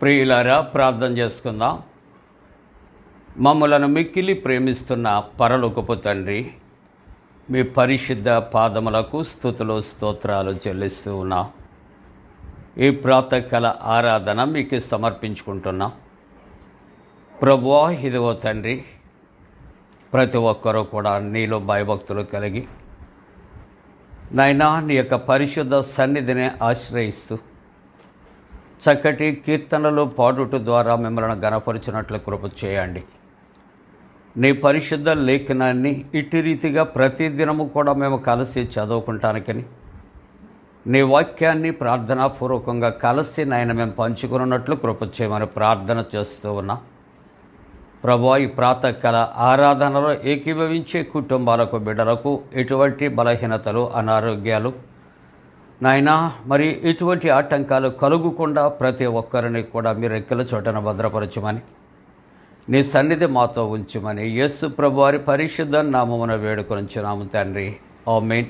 ప్రియులారా ప్రార్థన చేసుకుందాం. మమ్మలను మిక్కిలి ప్రేమిస్తున్న పరలోకపు తండ్రి మీ పరిశుద్ధ పాదములకు స్థుతులు స్తోత్రాలు చెల్లిస్తూ ఉన్నా. ఈ ప్రాతకాల ఆరాధన మీకు సమర్పించుకుంటున్నాం. ప్రభువా ఇదిగో తండ్రి ప్రతి ఒక్కరూ కూడా నీలో భయభక్తులు కలిగి నాయనా నీ యొక్క పరిశుద్ధ సన్నిధిని ఆశ్రయిస్తూ చక్కటి కీర్తనలు పాడుట ద్వారా మిమ్మల్ని గనపరిచినట్లు కృప చేయండి. నీ పరిశుద్ధ లేఖనాన్ని ఇట్టి రీతిగా ప్రతిదినము కూడా మేము కలిసి చదువుకుంటానికని నీ వాక్యాన్ని ప్రార్థనాపూర్వకంగా కలిసి నాయన మేము పంచుకున్నట్లు కృపచేయమని ప్రార్థన చేస్తూ ఉన్నా. ప్రభా ఈ ప్రాతకాల ఆరాధనలో ఏకీభవించే కుటుంబాలకు బిడ్డలకు ఎటువంటి బలహీనతలు అనారోగ్యాలు నాయనా మరి ఎటువంటి ఆటంకాలు కలుగకుండా ప్రతి ఒక్కరిని కూడా మీరు ఎక్కల చోటన భద్రపరచమని నీ సన్నిధి మాతో ఉంచమని యేసు ప్రభువారి పరిశుద్ధ నామమున వేడుకొనిచున్నాము తండ్రి. ఓ మెయిన్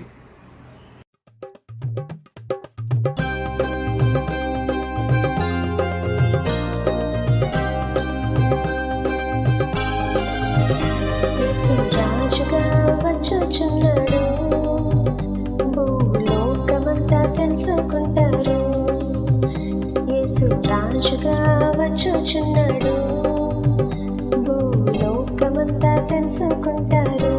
తెలుసుకుంటారు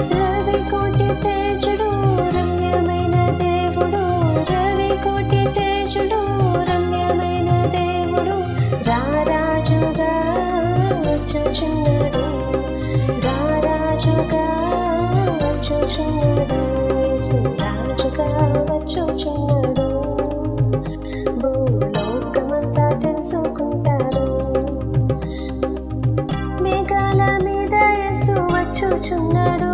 రవి కోటి తేజుడు రమ్యమైన దేవుడు. రవి కోటి తేజుడు రమ్యమైన దేవుడు. రారాజుగా వచ్చుచున్నాడు. రారాజుగా వచ్చుచున్నాడు. యేసు రాజుగా వచ్చుచున్నాడు. వచ్చుచున్నాడు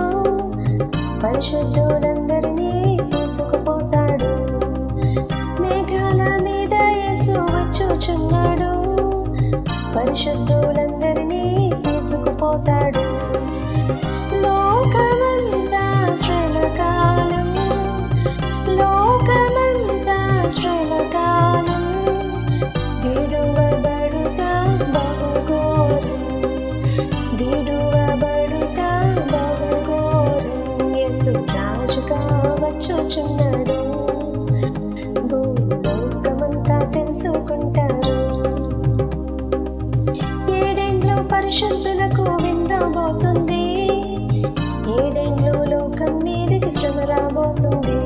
పరిశుద్ధుడందరినీ తీసుకుపోతాడు. మేఘాల మీద యేసు వచ్చుచున్నాడు. పరిశుద్ధులందరినీ తీసుకుపోతాడు. వచ్చుచున్నాడు భూలోకమంతా తెలుసుకుంటారు. ఏడేండ్లు పరిశుద్ధులకు విందబోతుంది ఏడేండ్లు లోకం మీదకి శ్రమ రాబోతుంది.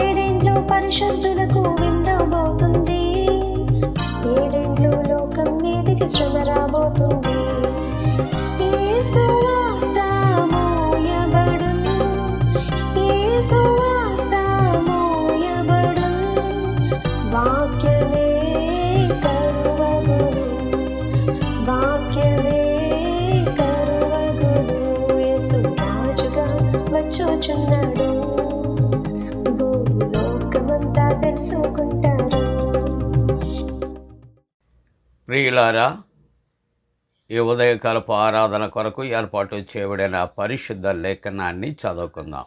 ఏడేండ్లు పరిశుద్ధులకు విందబోతుంది ఏడేండ్లు లోకం మీదకి శ్రమ రాబోతుంది. యేసు వార్త వచ్చుచున్నాడు భూలోకమంతా తెలుసుకుంటాడు ప్రియులారా ఈ ఉదయకాలపు ఆరాధన కొరకు ఏర్పాటు చేయబడిన పరిశుద్ధ లేఖనాన్ని చదువుకుందాం.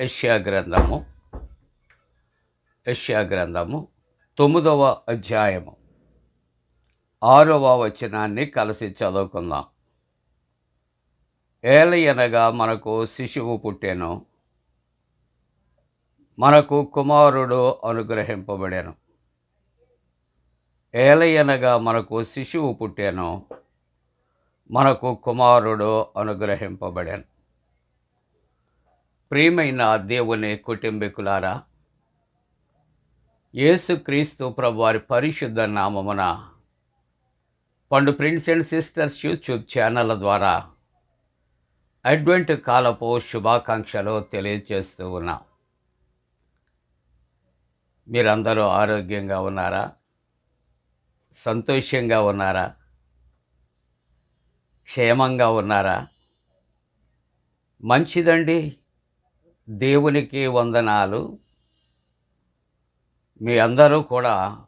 యష్యా గ్రంథము యష్యా గ్రంథము తొమ్మిదవ అధ్యాయము ఆరవ వచనాన్ని కలిసి చదువుకుందాం. ఏలయనగా మనకు శిశువు పుట్టెను. మనకు కుమారుడు అనుగ్రహింపబడాను. ఏలయనగా మనకు శిశువు పుట్టాను. మనకు కుమారుడు అనుగ్రహింపబడాను. ప్రియమైన దేవుని కుటుంబీకులారా యేసుక్రీస్తు ప్రభువారి పరిశుద్ధ నామమున Pandu prince and sisters YouTube ఛానళ్ళ ద్వారా అడ్వెంట్ కాలపు శుభాకాంక్షలు తెలియజేస్తూ ఉన్నాం. మీరందరూ ఆరోగ్యంగా ఉన్నారా? సంతోషంగా ఉన్నారా? క్షేమంగా ఉన్నారా? మంచిదండి. దేవునికి వందనాలు. మీ అందరూ కూడా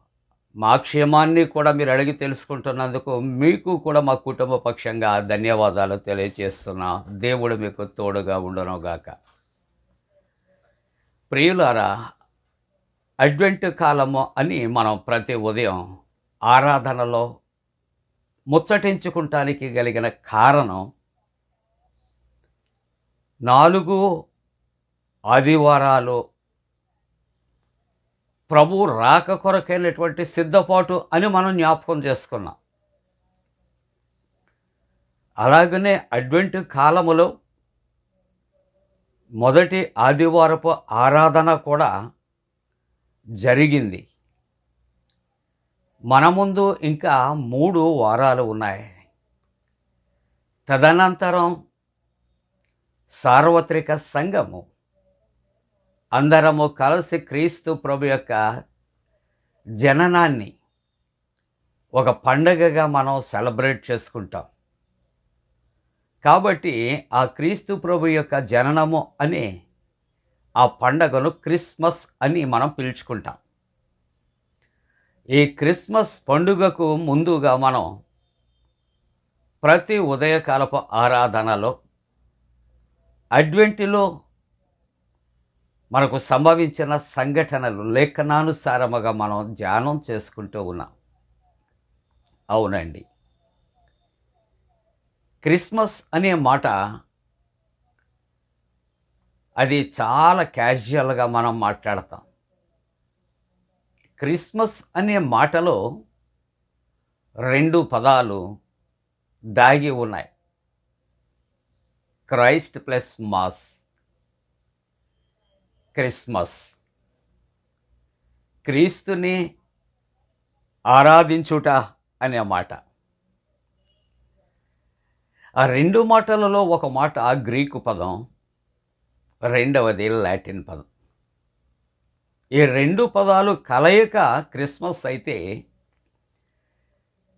మా క్షేమాన్ని కూడా మీరు అడిగి తెలుసుకుంటున్నందుకు మీకు కూడా మా కుటుంబ పక్షంగా ధన్యవాదాలు తెలియజేస్తున్నా. దేవుడు మీకు తోడుగా ఉండనుగాక. ప్రియులారా అడ్వెంట్ కాలము అని మనం ప్రతి ఉదయం ఆరాధనలో ముచ్చటించుకుంటానికి కలిగిన కారణం నాలుగు ఆదివారాలు ప్రభు రాక కొరకైనటువంటి సిద్ధపాటు అని మనం జ్ఞాపకం చేసుకున్నాం. అలాగనే అడ్వెంట్ కాలములో మొదటి ఆదివారపు ఆరాధన కూడా జరిగింది. మన ముందు ఇంకా మూడు వారాలు ఉన్నాయి. తదనంతరం సార్వత్రిక సంఘము అందరము కలిసి క్రీస్తు ప్రభు యొక్క జననాన్ని ఒక పండగగా మనం సెలబ్రేట్ చేసుకుంటాం. కాబట్టి ఆ క్రీస్తు ప్రభు యొక్క జననము అని ఆ పండగను క్రిస్మస్ అని మనం పిలుచుకుంటాం. ఈ క్రిస్మస్ పండుగకు ముందుగా మనం ప్రతి ఉదయకాలపు ఆరాధనలో అడ్వెంటిలో మనకు సంభవించిన సంఘటనలు లేఖనానుసారముగా మనం ధ్యానం చేసుకుంటూ ఉన్నాం. అవునండి. క్రిస్మస్ అనే మాట అది చాలా క్యాజువల్గా మనం మాట్లాడతాం. క్రిస్మస్ అనే మాటలో రెండు పదాలు దాగి ఉన్నాయి. Christ plus mass. క్రిస్మస్. క్రీస్తుని ఆరాధించుట అనే మాట. ఆ రెండు మాటలలో ఒక మాట గ్రీకు పదం రెండవది లాటిన్ పదం. ఈ రెండు పదాలు కలయిక క్రిస్మస్ అయితే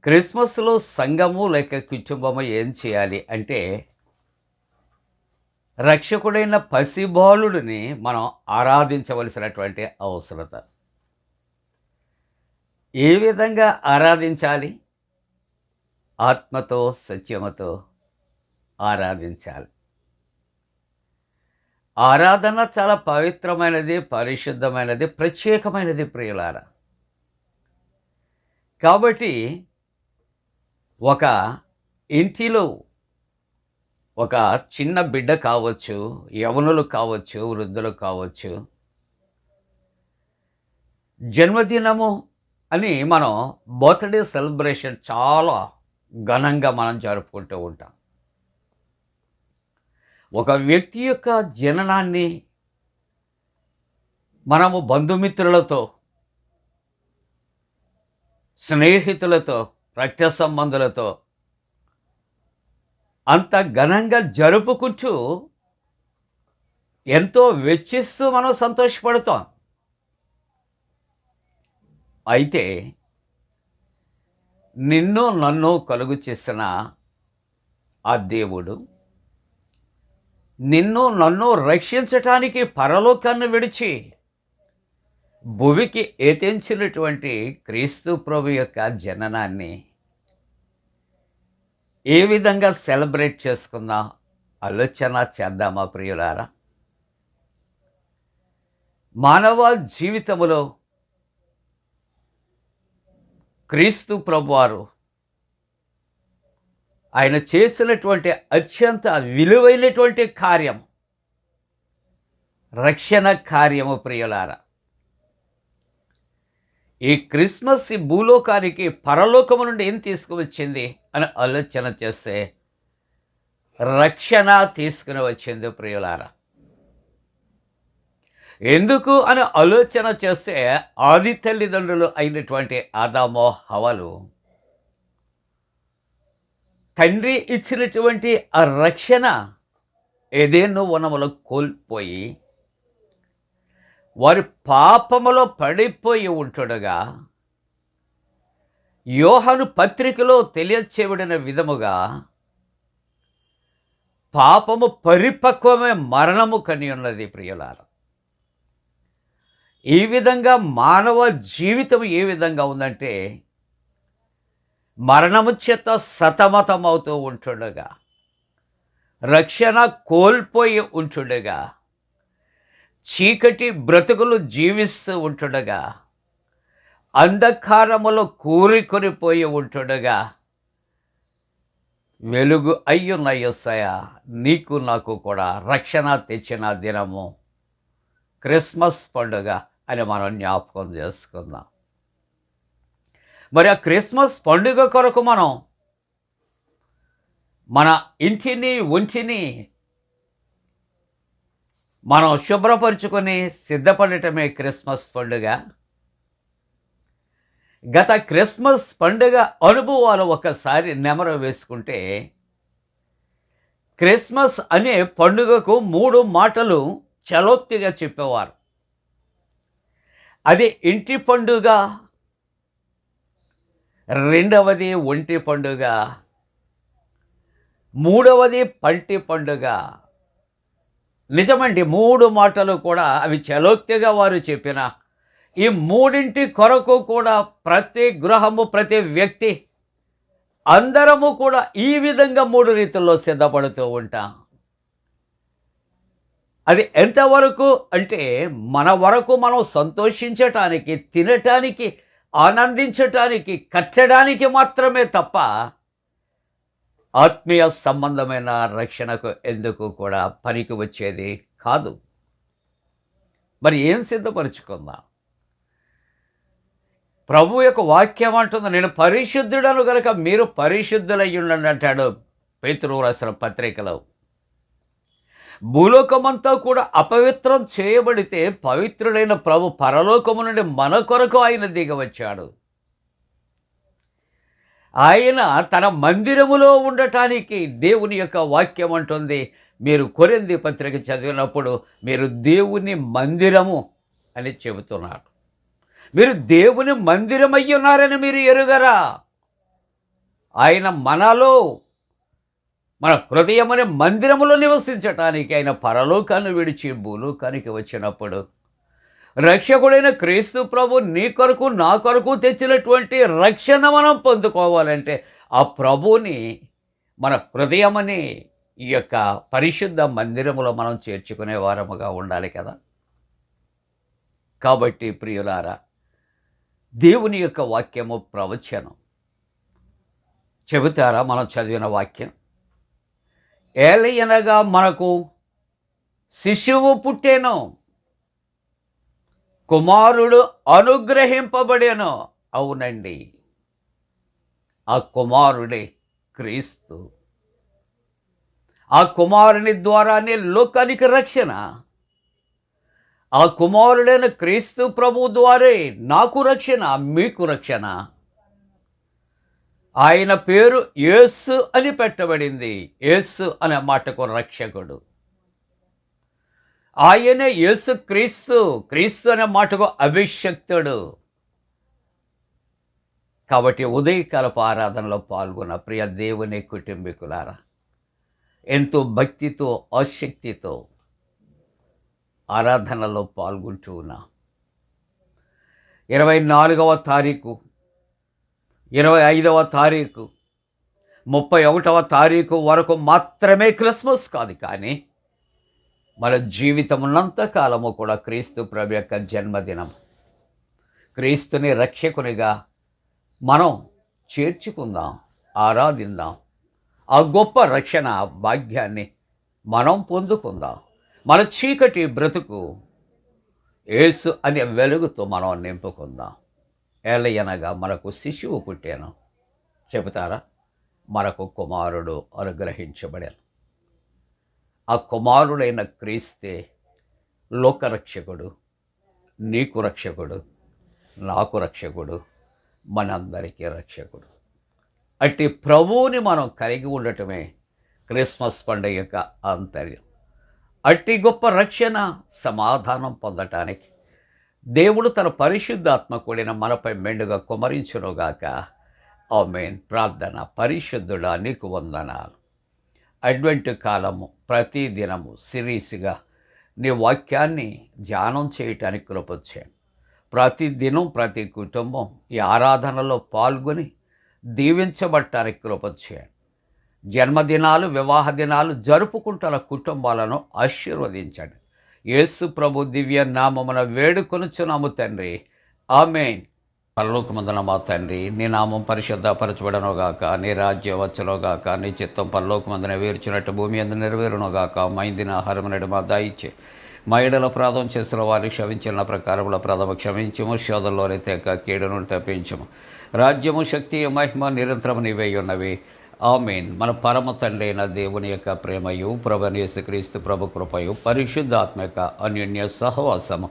క్రిస్మస్లో సంఘము లేక కుటుంబము ఏం చేయాలి అంటే రక్షకుడైన పసిబాలుడిని మనం ఆరాధించవలసినటువంటి అవసరత. ఏ విధంగా ఆరాధించాలి? ఆత్మతో సత్యముతో ఆరాధించాలి. ఆరాధన చాలా పవిత్రమైనది పరిశుద్ధమైనది ప్రత్యేకమైనది ప్రియులారా. కాబట్టి ఒక ఇంటిలో ఒక చిన్న బిడ్డ కావచ్చు యవనులు కావచ్చు వృద్ధులు కావచ్చు. జన్మదినము అని మనం బర్త్డే సెలబ్రేషన్ చాలా ఘనంగా మనం జరుపుకుంటూ ఉంటాం. ఒక వ్యక్తి యొక్క జననాన్ని మనము బంధుమిత్రులతో స్నేహితులతో రక్త సంబంధులతో అంత ఘనంగా జరుపుకుంటూ ఎంతో వెచ్చిస్తూ మనం సంతోషపడతాం. అయితే నిన్ను నన్ను కలుగు చేసిన ఆ దేవుడు నిన్ను నన్ను రక్షించటానికి పరలోకాన్ని విడిచి భువికి ఏతించినటువంటి క్రీస్తు ప్రభు యొక్క జననాన్ని ఏ విధంగా సెలబ్రేట్ చేసుకుందాం? ఆలోచన చేద్దామా ప్రియులారా? మానవ జీవితములో క్రీస్తు ప్రభువారు ఆయన చేసినటువంటి అత్యంత విలువైనటువంటి కార్యం రక్షణ కార్యము ప్రియులారా. ఈ క్రిస్మస్ ఈ భూలోకానికి పరలోకము నుండి ఏం తీసుకువచ్చింది అని ఆలోచన చేస్తే రక్షణ తీసుకుని వచ్చింది ప్రియులారా. ఎందుకు అని ఆలోచన చేస్తే ఆది తల్లిదండ్రులు అయినటువంటి ఆదామో హవలు తండ్రి ఇచ్చినటువంటి ఆ రక్షణ ఏదేనో వనములో కోల్పోయి వారి పాపములో పడిపోయి ఉంటుండగా యోహను పత్రికలో తెలియచేయబడిన విధముగా పాపము పరిపక్వమే మరణము కని ఉన్నది ప్రియులార. ఈ విధంగా మానవ జీవితం ఏ విధంగా ఉందంటే మరణము చేత సతమతమవుతూ ఉంటుండగా రక్షణ కోల్పోయి ఉంటుండగా చీకటి బ్రతుకులు జీవిస్తూ ఉంటుండగా అంధకారములో కూరికొనిపోయి ఉంటుండగా వెలుగు అయ్యున్నయ్యొస్తాయ నీకు నాకు కూడా రక్షణ తెచ్చిన దినము క్రిస్మస్ పండుగ అని మనం జ్ఞాపకం చేసుకుందాం. మరి ఆ క్రిస్మస్ పండుగ కొరకు మనం మన ఇంటిని ఒంటిని మనం శుభ్రపరుచుకొని సిద్ధపడటమే క్రిస్మస్ పండుగ. గత క్రిస్మస్ పండుగ అనుభవాలు ఒకసారి నెమరు వేసుకుంటే క్రిస్మస్ అనే పండుగకు మూడు మాటలు చలోక్తిగా చెప్పేవారు. అది ఇంటి పండుగ రెండవది ఒంటి పండుగ మూడవది పంటి పండుగ నిజమండి మూడు మాటలు కూడా అవి చలోక్తిగా వారు చెప్పిన ఈ మూడింటి కొరకు కూడా ప్రతి గృహము ప్రతి వ్యక్తి అందరము కూడా ఈ విధంగా మూడు రీతుల్లో సిద్ధపడుతూ ఉంటాం. అది ఎంతవరకు అంటే మన వరకు మనం సంతోషించటానికి తినటానికి ఆనందించటానికి కట్టడానికి మాత్రమే తప్ప ఆత్మీయ సంబంధమైన రక్షణకు ఎందుకు కూడా పనికి వచ్చేది కాదు. మరి ఏం సిద్ధపరుచుకుందాం? ప్రభు యొక్క వాక్యం అంటుంది నేను పరిశుద్ధుడను కనుక మీరు పరిశుద్ధులై ఉండండి అంటాడు పేతురు రాసిన పత్రికలో. భూలోకమంతా కూడా అపవిత్రం చేయబడితే పవిత్రుడైన ప్రభు పరలోకము నుండి మన కొరకు ఆయన దిగవచ్చాడు. ఆయన తన మందిరములో ఉండటానికి దేవుని యొక్క వాక్యం అంటుంది. మీరు కొరింది పత్రిక చదివినప్పుడు మీరు దేవుని మందిరము అని చెబుతున్నాడు మీరు దేవుని మందిరమై ఉన్నారని మీరు ఎరుగరా? ఆయన మనలో మన హృదయమనే మందిరములో నివసించటానికి ఆయన పరలోకాన్ని విడిచి భూలోకానికి వచ్చినప్పుడు రక్షకుడైన క్రీస్తు ప్రభు నీ కొరకు నా కొరకు తెచ్చినటువంటి రక్షణ మనం పొందుకోవాలంటే ఆ ప్రభుని మన హృదయమని ఈ యొక్క పరిశుద్ధ మందిరములో మనం చేర్చుకునే వారముగా ఉండాలి కదా. కాబట్టి ప్రియులారా దేవుని యొక్క వాక్యము ప్రవచనం. చెబుతారా మనం చదివిన వాక్యం? ఏలయనగా మనకు శిశువు పుట్టేను. కుమారుడు అనుగ్రహింపబడేను అవునండి. ఆ కుమారుడే క్రీస్తు. ఆ కుమారుని ద్వారానే లోకానికి రక్షణ. ఆ కుమారుడైన క్రీస్తు ప్రభు ద్వారే నాకు రక్షణ మీకు రక్షణ. ఆయన పేరు యేసు అని పెట్టబడింది. యేసు అనే మాటకు రక్షకుడు. ఆయనే యేసు క్రీస్తు క్రీస్తు అనే మాటకు అభిషక్తుడు. కాబట్టి ఉదయకాలపు ఆరాధనలో పాల్గొన్న ప్రియ దేవుని కుటుంబీకులారా ఎంతో భక్తితో ఆసక్తితో ఆరాధనలో పాల్గొంటూ ఉన్నా. ఇరవై నాలుగవ తారీఖు ఇరవై ఐదవ తారీఖు ముప్పై ఒకటవ తారీఖు వరకు మాత్రమే క్రిస్మస్ కాదు కానీ మన జీవితం ఉన్నంత కాలము కూడా క్రీస్తు ప్రభు యొక్క జన్మదినం. క్రీస్తుని రక్షకునిగా మనం చేర్చుకుందాం ఆరాధిందాం. ఆ గొప్ప రక్షణ భాగ్యాన్ని మనం పొందుకుందాం. మన చీకటి బ్రతుకు ఏసు అనే వెలుగుతో మనం నింపుకుందాం. ఏలయనగా మనకు శిశువు పుట్టాను. చెబుతారా? మనకు కుమారుడు అనుగ్రహించబడాను. ఆ కుమారుడైన క్రీస్తే లోకరక్షకుడు నీకు రక్షకుడు నాకు రక్షకుడు మనందరికీ రక్షకుడు. అట్టి ప్రభువుని మనం కలిగి ఉండటమే క్రిస్మస్ పండుగ యొక్క ఆంతర్యం. అట్టి గొప్ప రక్షణ సమాధానం పొందటానికి దేవుడు తన పరిశుద్ధాత్మ కూడిన మనపై మెండుగా కుమరించునుగాక. ఆమెన్. ప్రార్థన పరిశుద్ధుడా నీకు వందనాలు. అడ్వెంట్ కాలము ప్రతి దినము సిరీస్గా నీ వాక్యాన్ని ధ్యానం చేయటానికి కృపొచ్చాను ప్రతి దినం ప్రతి కుటుంబం ఈ ఆరాధనలో పాల్గొని దీవించబట్టానికి కృపొచ్చాను జన్మదినాలు వివాహ దినాలు జరుపుకుంటున్న కుటుంబాలను ఆశీర్వదించండి. యేసు ప్రభు దివ్య నామమున వేడుకొనుచున్నాము తండ్రి. ఆమెన్. పరలోకమందున మా తండ్రి. నీ నామం పరిశుద్ధపరచబడనుగాక నీ రాజ్యం వచ్చునుగాక నీ చిత్తం పరలోకమందున వేర్చినట్టు భూమి అందు నెరవేరునుగాక. మైందిన ఆహారమునడు మా దాయిచ్చే. మా ఎడల ప్రాధం చేసిన వారిని క్షమించిన ప్రకారముల ప్రథమ క్షమించము. శోధంలోనే తెక్క కీడును తప్పించము. రాజ్యము శక్తి మహిమ నిరంతరము నీవే ఉన్నవి. ఆమెన్. మన పరమ తండ్రి అయిన దేవుని యొక్క ప్రేమయు ప్రభనేసుక్రీస్తు ప్రభు కృపయు పరిశుద్ధాత్మక అన్యోన్య సహవాసము.